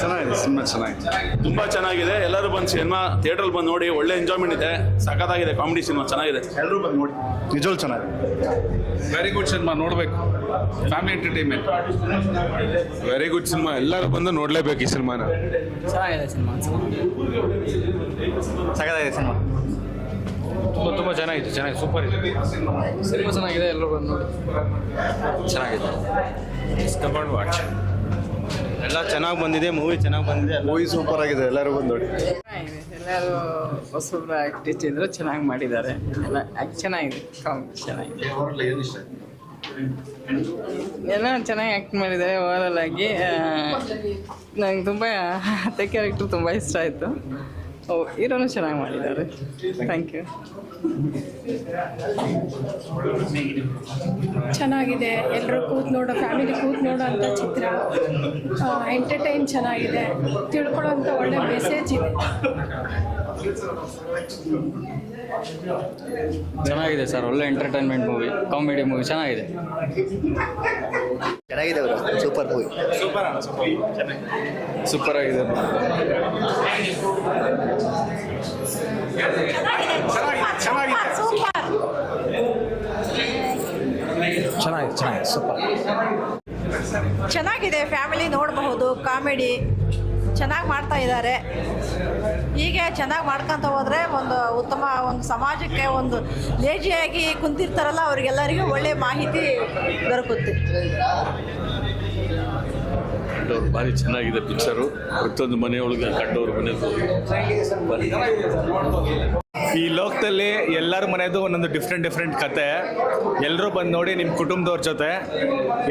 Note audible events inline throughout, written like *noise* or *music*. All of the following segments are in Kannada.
ಚೆನ್ನಾಗಿದೆ ಸಿನಿಮಾ ಚೆನ್ನಾಗಿದೆ. ತುಂಬಾ ಚೆನ್ನಾಗಿದೆ. ಎಲ್ಲರೂ ಬಂದು ಸಿನಿಮಾ ಥಿಯೇಟರ್ ಬಂದು ನೋಡಿ ಒಳ್ಳೆ ಎಂಜಾಯ್ಮೆಂಟ್ ಇದೆ. ಸಖತ್ತಾಗಿದೆ ಕಾಮಿಡಿ ಸಿನಿಮಾ ಚೆನ್ನಾಗಿದೆ. ಎಲ್ಲರೂ ಬಂದು ನೋಡಿ. ನಿಜವಲ್ ಚೆನ್ನಾಗಿದೆ. ವೆರಿ ಗುಡ್ ಸಿನಿಮಾ ನೋಡಬೇಕು. Family entertainment very good cinema ಎಲ್ಲರೂ ಬಂದು ನೋಡ್ಲೇಬೇಕು ಈ ಸಿನಿಮಾನ. ಚೆನ್ನಾಗಿದೆ ಸಿನಿಮಾ ಸಖತ್ತಾಗಿದೆ ಸಿನಿಮಾ. ತುಂಬ ತುಂಬ ಚೆನ್ನಾಗಿತ್ತು ಚೆನ್ನಾಗಿ ಸೂಪರ್ ಇದೆ. ಸಿನಿಮಾ ಚೆನ್ನಾಗಿದೆ ಎಲ್ಲರೂ ಬಂದು ನೋಡಿ. ಚೆನ್ನಾಗಿದೆ. ಕಮಾಂಡ್ ವಾಚ್ ಎಲ್ಲ ಚೆನ್ನಾಗಿ ಬಂದಿದೆ ಮೂವಿ ಚೆನ್ನಾಗಿ ಬಂದಿದೆ ಮೂವಿ ಸೂಪರ್ ಆಗಿದೆ ಎಲ್ಲರೂ ಬಂದು ನೋಡಿ. ಎಲ್ಲರೂ ಹೊಸಬ್ರು ಆಕ್ಟಿಸ್ಟ್ ಇದ್ರು ಚೆನ್ನಾಗಿ ಮಾಡಿದ್ದಾರೆ. ಎಲ್ಲ ಚೆನ್ನಾಗಿದೆ ಕಾಮಿಡಿ ಚೆನ್ನಾಗಿದೆ. ಎಲ್ಲ ಚೆನ್ನಾಗಿ ಆ್ಯಕ್ಟ್ ಮಾಡಿದ್ದಾರೆ ಓವರಲ್ ಆಗಿ. ನಂಗೆ ತುಂಬ ಅತ್ತೆ ಕ್ಯಾರೆಕ್ಟರ್ ತುಂಬ ಇಷ್ಟ ಆಯಿತು. ಹೀರೋನು ಚೆನ್ನಾಗಿ ಮಾಡಿದ್ದಾರೆ ಥ್ಯಾಂಕ್ ಯು ಚೆನ್ನಾಗಿದೆ. ಎಲ್ಲರೂ ಕೂತ್ ನೋಡೋ ಫ್ಯಾಮಿಲಿ ಕೂತ್ ನೋಡೋ ಅಂಥ ಚಿತ್ರ. ಎಂಟರ್ಟೈನ್ ಚೆನ್ನಾಗಿದೆ. ತಿಳ್ಕೊಳ್ಳೋಂಥ ಒಳ್ಳೆ ಮೆಸೇಜ್ ಇದೆ. ಚೆನ್ನಾಗಿದೆ ಸರ್ ಒಳ್ಳೆ ಎಂಟರ್ಟೈನ್ಮೆಂಟ್ ಮೂವಿ ಕಾಮಿಡಿ ಮೂವಿ ಚೆನ್ನಾಗಿದೆ. ಚೆನ್ನಾಗಿದೆ ಅವರು ಸೂಪರ್ ಮೂವಿ ಸೂಪರ್ ಸೂಪರ್ ಆಗಿದೆ ಚೆನ್ನಾಗಿದೆ ಚೆನ್ನಾಗಿದೆ ಸೂಪರ್. ಚೆನ್ನಾಗಿದೆ ಫ್ಯಾಮಿಲಿ ನೋಡಬಹುದು ಕಾಮಿಡಿ ಚೆನ್ನಾಗಿ ಮಾಡ್ತಾ ಇದ್ದಾರೆ. ಹೀಗೆ ಚೆನ್ನಾಗಿ ಮಾಡ್ಕೊಂತ ಹೋದ್ರೆ ಒಂದು ಉತ್ತಮ ಒಂದು ಸಮಾಜಕ್ಕೆ ಒಂದು ಲೇಜಿಯಾಗಿ ಕುಂತಿರ್ತಾರಲ್ಲ, ಅವರಿಗೆಲ್ಲರಿಗೂ ಒಳ್ಳೆ ಮಾಹಿತಿ ದೊರಕುತ್ತೆ. ಕಂಡವ್ರು ಭಾರಿ ಚೆನ್ನಾಗಿದೆ ಪಿಕ್ಚರು ಪ್ರತಿಯೊಂದು ಮನೆಯೊಳಗೆ ಕಂಡವ್ರು ಮನೆ ಈ ಲೋಕದಲ್ಲಿ ಎಲ್ಲರ ಮನೆಯದು ಒಂದೊಂದು ಡಿಫ್ರೆಂಟ್ ಡಿಫ್ರೆಂಟ್ ಕತೆ. ಎಲ್ಲರೂ ಬಂದು ನೋಡಿ ನಿಮ್ಮ ಕುಟುಂಬದವ್ರ ಜೊತೆ.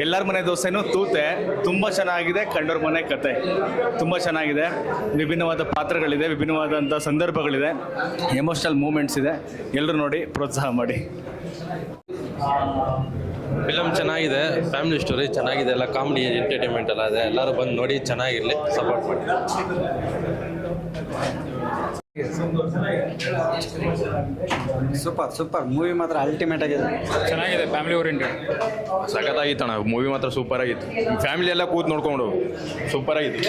ಎಲ್ಲರ ಮನೆ ದೋಸೆನೂ ತೂತೆ. ತುಂಬ ಚೆನ್ನಾಗಿದೆ ಕಂಡೋರ್ ಮನೆ ಕತೆ. ತುಂಬ ಚೆನ್ನಾಗಿದೆ. ವಿಭಿನ್ನವಾದ ಪಾತ್ರಗಳಿದೆ ವಿಭಿನ್ನವಾದಂಥ ಸಂದರ್ಭಗಳಿದೆ. ಎಮೋಷ್ನಲ್ ಮೂಮೆಂಟ್ಸ್ ಇದೆ. ಎಲ್ಲರೂ ನೋಡಿ ಪ್ರೋತ್ಸಾಹ ಮಾಡಿ. ಫಿಲಮ್ ಚೆನ್ನಾಗಿದೆ ಫ್ಯಾಮಿಲಿ ಸ್ಟೋರಿ ಚೆನ್ನಾಗಿದೆ ಎಲ್ಲ ಕಾಮಿಡಿ ಎಂಟರ್ಟೈನ್ಮೆಂಟ್ ಎಲ್ಲ ಇದೆ. ಎಲ್ಲರೂ ಬಂದು ನೋಡಿ ಚೆನ್ನಾಗಿರಲಿ ಸಪೋರ್ಟ್ ಮಾಡಿ. Super super. ಮೂವಿ ಮಾತ್ರ ಅಲ್ಟಿಮೇಟ್ ಆಗಿದೆ. ಚೆನ್ನಾಗಿದೆ ಫ್ಯಾಮಿಲಿ ಓರಿಯೆಂಟೆಡ್ ಸಖತ್ತಾಗಿತ್ತಣ್ಣ ಮೂವಿ ಮಾತ್ರ ಸೂಪರ್ ಆಗಿತ್ತು. ಫ್ಯಾಮಿಲಿ ಎಲ್ಲ ಕೂತ್ ನೋಡ್ಕೊಂಡು ಸೂಪರ್ ಆಗಿತ್ತು.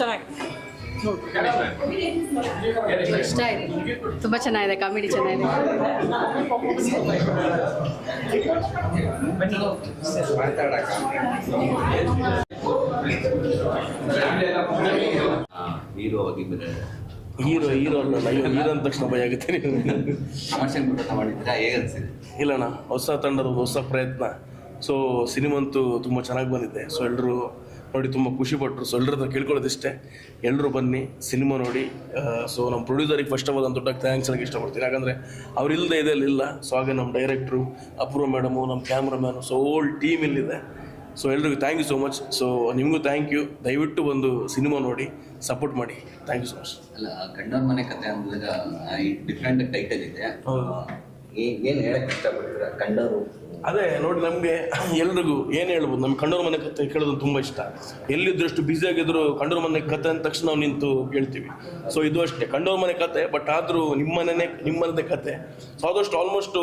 ಚೆನ್ನಾಗಿ ಇಷ್ಟ ಆಯಿತು ತುಂಬ ಚೆನ್ನಾಗಿದೆ ಕಾಮಿಡಿ ಚೆನ್ನಾಗಿದೆ. ಹೀರೋ ಹೀರೋ ಹೀರೋ ಅಲ್ಲ ಅಯ್ಯೋ ಹೀರೋ ಅಂದ ತಕ್ಷಣ ಭಯ ಆಗುತ್ತೆ ಕಮರ್ಷಿಯಲ್ ಪ್ರಯತ್ನ ಮಾಡಿದ್ದೀರಾ? ಹೇಗೆ ಅನಿಸಿದೆ? ಇಲ್ಲಣ್ಣ ಹೊಸ ತಂಡದ ಹೊಸ ಪ್ರಯತ್ನ. ಸೊ ಸಿನಿಮಾ ಅಂತೂ ತುಂಬ ಚೆನ್ನಾಗಿ ಬಂದಿದೆ. ಸೊ ಎಲ್ಲರೂ ನೋಡಿ ತುಂಬ ಖುಷಿ ಪಟ್ಟರು ಸೊ ಎಲ್ಲರ ಕೇಳ್ಕೊಳ್ಳೋದಿಷ್ಟೇ. ಎಲ್ಲರೂ ಬನ್ನಿ ಸಿನಿಮಾ ನೋಡಿ. ಸೊ ನಮ್ಮ ಪ್ರೊಡ್ಯೂಸರಿಗೆ ಫಸ್ಟ್ ಆಫ್ ಆಲ್ ನಾನು ದೊಡ್ಡ ಥ್ಯಾಂಕ್ಸ್ ಹೇಳಕ್ಕೆ ಇಷ್ಟಪಡ್ತೀನಿ. ಯಾಕಂದರೆ ಅವ್ರು ಇಲ್ಲದೆ ಇದೆಲ್ಲ ಇಲ್ಲ. ಸೊ ಹಾಗೆ ನಮ್ಮ ಡೈರೆಕ್ಟ್ರು ಅಪೂರ್ವ ಮೇಡಮು ನಮ್ಮ ಕ್ಯಾಮ್ರಾಮ್ಯಾನು ಸೊ ಓಲ್ ಟೀಮ್ ಇಲ್ಲಿದೆ. ಸೊ ಎಲ್ರಿಗೂ thank you so much so ನಿಮಗೂ ಥ್ಯಾಂಕ್ ಯು ದಯವಿಟ್ಟು ಒಂದು ಸಿನಿಮಾ ನೋಡಿ ಸಪೋರ್ಟ್ ಮಾಡಿ. ಥ್ಯಾಂಕ್ ಯು ಸೊ ಮಚ್ ಅಲ್ಲ ಗಂಡನ ಮನೆ ಕತೆ ಅಂದಾಗ ಡಿಫ್ರೆಂಟ್ ಟೈಟಲ್ ಇದೆ. ಏನು ಹೇಳಕ್ ಇಷ್ಟಪಡ್ತೀರಾ? ಕಂಡೋರು ಅದೇ ನೋಡಿ ನಮಗೆ ಎಲ್ರಿಗೂ ಏನು ಹೇಳ್ಬೋದು? ನಮ್ಗೆ ಕಂಡೋರ್ ಮನೆ ಕತೆ ಕೇಳೋದು ತುಂಬ ಇಷ್ಟ. ಎಲ್ಲಿದ್ರು ಎಷ್ಟು ಬ್ಯುಸಿ ಆಗಿದ್ರು ಕಂಡೋರ್ ಮನೆ ಕತೆ ಅಂದ ತಕ್ಷಣ ನಾವು ನಿಂತು ಕೇಳ್ತೀವಿ. ಸೊ ಇದು ಅಷ್ಟೇ. ಕಂಡೋರ್ ಮನೆ ಕತೆ ಬಟ್ ಆದರೂ ನಿಮ್ಮ ಮನೆನೇ ನಿಮ್ಮನೇ ಕತೆ ಸೊ ಆದಷ್ಟು ಆಲ್ಮೋಸ್ಟ್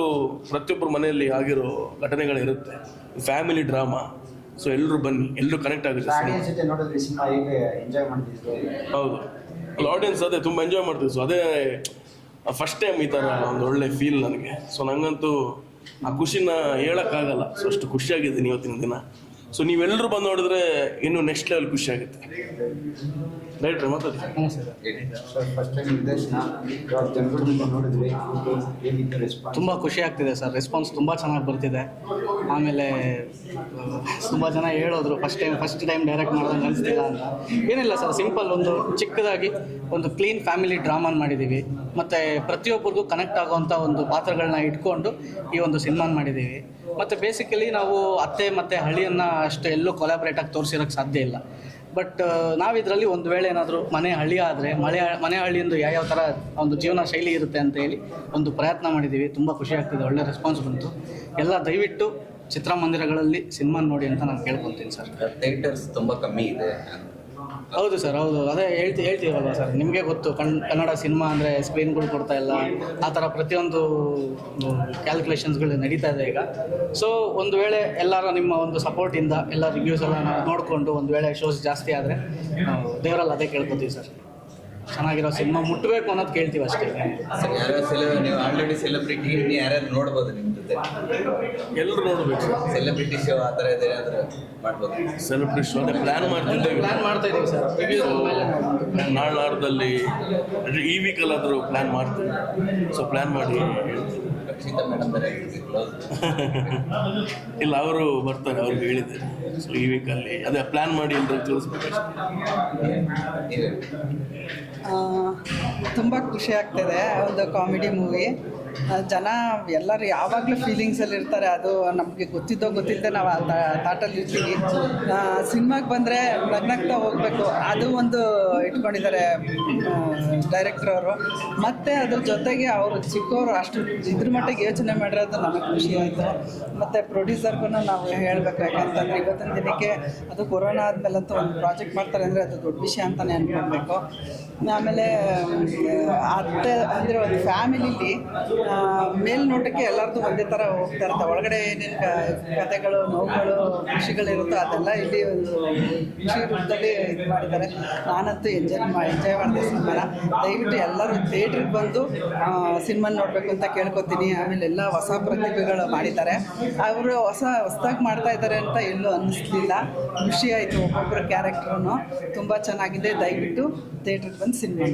ಪ್ರತಿಯೊಬ್ಬರು ಮನೆಯಲ್ಲಿ ಆಗಿರೋ ಘಟನೆಗಳಿರುತ್ತೆ. ಫ್ಯಾಮಿಲಿ ಡ್ರಾಮಾ ಸೊ ಎಲ್ಲರೂ ಬನ್ನಿ. ಎಲ್ಲರೂ ಕನೆಕ್ಟ್ ಆಗುತ್ತೆ ಹೌದು. ಆಡಿಯನ್ಸ್ ಅದೇ ತುಂಬ ಎಂಜಾಯ್ ಮಾಡ್ತೀವಿ ಸೊ ಅದೇ ಫಸ್ಟ್ ಟೈಮ್ ಈ ಥರ ಒಂದು ಒಳ್ಳೆ ಫೀಲ್ ನನಗೆ. ಸೊ ನಂಗಂತೂ ಆ ಖುಷಿನ ಹೇಳೋಕ್ಕಾಗಲ್ಲ. ಸೊ ಅಷ್ಟು ಖುಷಿಯಾಗಿದ್ದೀನಿ ಇವತ್ತಿನ ದಿನ. ಸೊ ನೀವೆಲ್ಲರೂ ಬಂದು ನೋಡಿದ್ರೆ ಇನ್ನು ನೆಕ್ಸ್ಟ್ ಲೆವೆಲ್ ಖುಷಿ ಆಗುತ್ತೆ. ರೈಟ್ ಮಾತಾಡಿ. ಹೇಗಿತ್ತು ರೆಸ್ಪಾನ್ಸ್ ತುಂಬ ಖುಷಿ ಆಗ್ತಿದೆ, ಸರ್. ರೆಸ್ಪಾನ್ಸ್ ತುಂಬ ಚೆನ್ನಾಗಿ ಬರ್ತಿದೆ. ಆಮೇಲೆ ತುಂಬ ಜನ ಹೇಳೋದ್ರು first time first time direct ಮಾಡೋದಂಗೆ ಅನಿಸ್ತಿಲ್ಲ ಅಂತ. ಏನಿಲ್ಲ, ಸರ್. ಸಿಂಪಲ್ ಒಂದು, ಚಿಕ್ಕದಾಗಿ ಒಂದು ಕ್ಲೀನ್ ಫ್ಯಾಮಿಲಿ ಡ್ರಾಮಾನ್ ಮಾಡಿದ್ದೀವಿ ಮತ್ತು ಪ್ರತಿಯೊಬ್ಬರಿಗೂ ಕನೆಕ್ಟ್ ಆಗುವಂಥ ಒಂದು ಪಾತ್ರಗಳನ್ನ ಇಟ್ಕೊಂಡು ಈ ಒಂದು ಸಿನಿಮಾನ ಮಾಡಿದ್ದೀವಿ ಮತ್ತು ಬೇಸಿಕಲಿ ನಾವು ಅತ್ತೆ ಮತ್ತು ಹಳ್ಳಿಯನ್ನು ಅಷ್ಟು ಎಲ್ಲೂ ಕೊಲಾಬ್ರೇಟ್ ಆಗಿ ತೋರಿಸಿರೋಕ್ಕೆ ಸಾಧ್ಯ ಇಲ್ಲ. ಬಟ್ ನಾವಿದರಲ್ಲಿ ಒಂದು ವೇಳೆ ಏನಾದರೂ ಮನೆ ಹಳ್ಳಿ ಆದರೆ, ಮಳೆ, ಮನೆ ಹಳ್ಳಿಯಿಂದ ಯಾವ ಥರ ಒಂದು ಜೀವನ ಶೈಲಿ ಇರುತ್ತೆ ಅಂತ ಹೇಳಿ ಒಂದು ಪ್ರಯತ್ನ ಮಾಡಿದ್ದೀವಿ ತುಂಬ ಖುಷಿ ಆಗ್ತಿದೆ, ಒಳ್ಳೆ ರೆಸ್ಪಾನ್ಸ್ ಬಂತು. ಎಲ್ಲ ದಯವಿಟ್ಟು ಚಿತ್ರಮಂದಿರಗಳಲ್ಲಿ ಸಿನಿಮಾ ನೋಡಿ ಅಂತ ನಾನು ಕೇಳ್ಕೊತೀನಿ ಸರ್. ಥಿಯೇಟರ್ಸ್ ತುಂಬ ಕಮ್ಮಿ ಇದೆ. ಹೌದು ಸರ್, ಹೌದು. ಅದೇ ಹೇಳ್ತಿ ಹೇಳ್ತೀವಲ್ವ ಸರ್? ನಿಮಗೆ ಗೊತ್ತು ಕನ್ ಕನ್ನಡ ಸಿನಿಮಾ ಅಂದರೆ ಸ್ಕ್ರೀನ್ಗಳು ಕೊಡ್ತಾ ಇಲ್ಲ. ಆ ಥರ ಪ್ರತಿಯೊಂದು ಕ್ಯಾಲ್ಕುಲೇಷನ್ಸ್ಗಳು ನಡೀತಾ ಇದೆ ಈಗ. ಸೊ ಒಂದು ವೇಳೆ ಎಲ್ಲರ ನಿಮ್ಮ ಒಂದು ಸಪೋರ್ಟಿಂದ ಎಲ್ಲ ರಿವ್ಯೂಸ್ ಎಲ್ಲ ನೋಡಿಕೊಂಡು ಒಂದು ವೇಳೆ ಶೋಸ್ ಜಾಸ್ತಿ ಆದರೆ ದೇವರಲ್ಲಿ ಅದೇ ಕೇಳ್ಕೊತೀವಿ ಸರ್. ಚೆನ್ನಾಗಿರೋ ಸಿನಿಮಾ ಮುಟ್ಟಬೇಕು ಅನ್ನೋದು ಕೇಳ್ತೀವಿ ಅಷ್ಟೇ. ಸರ್ ಯಾರ್ಯಾರು ಸೆಲೆ ನೀವು ಆಲ್ರೆಡಿ ಸೆಲೆಬ್ರಿಟಿ ಇನ್ನು ಯಾರ್ಯಾರು ನೋಡ್ಬೋದು ನಿಮ್ಮ ಜೊತೆ? ಎಲ್ಲರೂ ನೋಡ್ಬೇಕು ಸೆಲೆಬ್ರಿಟಿ ಶೋ ಆ ಥರ ಇದೆ ಏನಾದರೂ ಮಾಡ್ಬೋದು. ಸೆಲೆಬ್ರಿಟಿ ಶೋ ಅದೇ ಪ್ಲ್ಯಾನ್ ಮಾಡ್ತಿದ್ದೇವೆ ಪ್ಲ್ಯಾನ್ ಮಾಡ್ತಾ ಇದ್ದೀವಿ ಸರ್. ರಿವ್ಯೂಸ್ ಅಂದರೆ ನಾಳೆ ನಾಡ್ದಲ್ಲಿ ಈ ವೀಕಲ್ಲಾದರೂ ಪ್ಲ್ಯಾನ್ ಮಾಡ್ತೀವಿ. ಸೊ ಪ್ಲ್ಯಾನ್ ಮಾಡಿ ಹೇಳ್ತೀವಿ ರಕ್ಷಿತಾ ಮೇಡಮ್ ಬೇರೆ *laughs* ಇಲ್ಲ ಅವರು ಬರ್ತಾರೆ ಅವ್ರಿಗೆ ಹೇಳಿದ್ದೆ. ಸೊ ಈ ವೀಕಲ್ಲಿ ಅದೇ ಪ್ಲ್ಯಾನ್ ಮಾಡಿ ಎಲ್ಲರೂ ತಿಳಿಸ್ಬೇಕಷ್ಟೇ ನೀವೇ ತುಂಬ ಖುಷಿ ಆಗ್ತಿದೆ ಒಂದು ಕಾಮಿಡಿ ಮೂವಿ ಜನ ಎಲ್ಲರೂ ಯಾವಾಗಲೂ ಫೀಲಿಂಗ್ಸಲ್ಲಿ ಇರ್ತಾರೆ. ಅದು ನಮಗೆ ಗೊತ್ತಿದ್ದೋ ಗೊತ್ತಿಲ್ಲದೆ ನಾವು ಆ ತಾಟಲ್ಲಿ ಇರ್ತೀವಿ. ಸಿನಿಮಾಗೆ ಬಂದರೆ ನಗ್ನಗ್ತಾ ಹೋಗಬೇಕು. ಅದು ಒಂದು ಇಟ್ಕೊಂಡಿದ್ದಾರೆ ಡೈರೆಕ್ಟರ್ ಅವರು. ಮತ್ತು ಅದ್ರ ಜೊತೆಗೆ ಅವರು ಚಿಕ್ಕವರು ಅಷ್ಟು ಇದ್ರ ಮಟ್ಟಿಗೆ ಯೋಚನೆ ಮಾಡಿರೋದು ನಮಗೆ ಖುಷಿ ಆಯಿತು. ಮತ್ತು ಪ್ರೊಡ್ಯೂಸರ್ಗೂ ನಾವು ಹೇಳಬೇಕು ಯಾಕಂತಂದರೆ ಇವತ್ತಿನ ದಿನಕ್ಕೆ ಅದು ಕೊರೋನಾ ಆದಮೇಲಂತೂ ಒಂದು ಪ್ರಾಜೆಕ್ಟ್ ಮಾಡ್ತಾರೆ ಅಂದರೆ ಅದು ದೊಡ್ಡ ವಿಷಯ ಅಂತಲೇ ಅನ್ಕೊಳ್ಬೇಕು. ಆಮೇಲೆ ಅತ್ತೆ ಅಂದರೆ ಒಂದು ಫ್ಯಾಮಿಲಿಲಿ ಮೇಲ್ನೋಟಕ್ಕೆ ಎಲ್ಲರದ್ದು ಒಂದೇ ಥರ ಹೋಗ್ತಾ ಇರುತ್ತೆ. ಒಳಗಡೆ ಏನೇನು ಕಥೆಗಳು ನೋವುಗಳು ಖುಷಿಗಳಿರುತ್ತೋ ಅದೆಲ್ಲ ಇಲ್ಲಿ ಒಂದು ಖುಷಿ ರೂಪದಲ್ಲಿ ಇದು ಮಾಡಿದ್ದಾರೆ. ನಾನಂತೂ ಎಂಜಾಯ್ ಮಾ ಎಂಜಾಯ್ ಮಾಡಿದೆ ಸಿನಿಮಾನ. ದಯವಿಟ್ಟು ಎಲ್ಲರೂ ಥಿಯೇಟ್ರಿಗೆ ಬಂದು ಸಿನಿಮಾ ನೋಡಬೇಕು ಅಂತ ಕೇಳ್ಕೊತೀನಿ. ಆಮೇಲೆ ಎಲ್ಲ ಹೊಸ ಪ್ರತಿಭೆಗಳು ಮಾಡಿದ್ದಾರೆ. ಅವರು ಹೊಸ, ಹೊಸ್ದಾಗಿ ಮಾಡ್ತಾ ಇದ್ದಾರೆ ಅಂತ ಎಲ್ಲೂ ಅನ್ನಿಸ್ಲಿಲ್ಲ. ಖುಷಿ ಆಯಿತು ಒಬ್ಬೊಬ್ಬರ ಕ್ಯಾರೆಕ್ಟ್ರೂ ತುಂಬ ಚೆನ್ನಾಗಿದೆ. ದಯವಿಟ್ಟು ಥಿಯೇಟ್ರಿಗೆ ಬಂದು ಸಿನಿಮಾ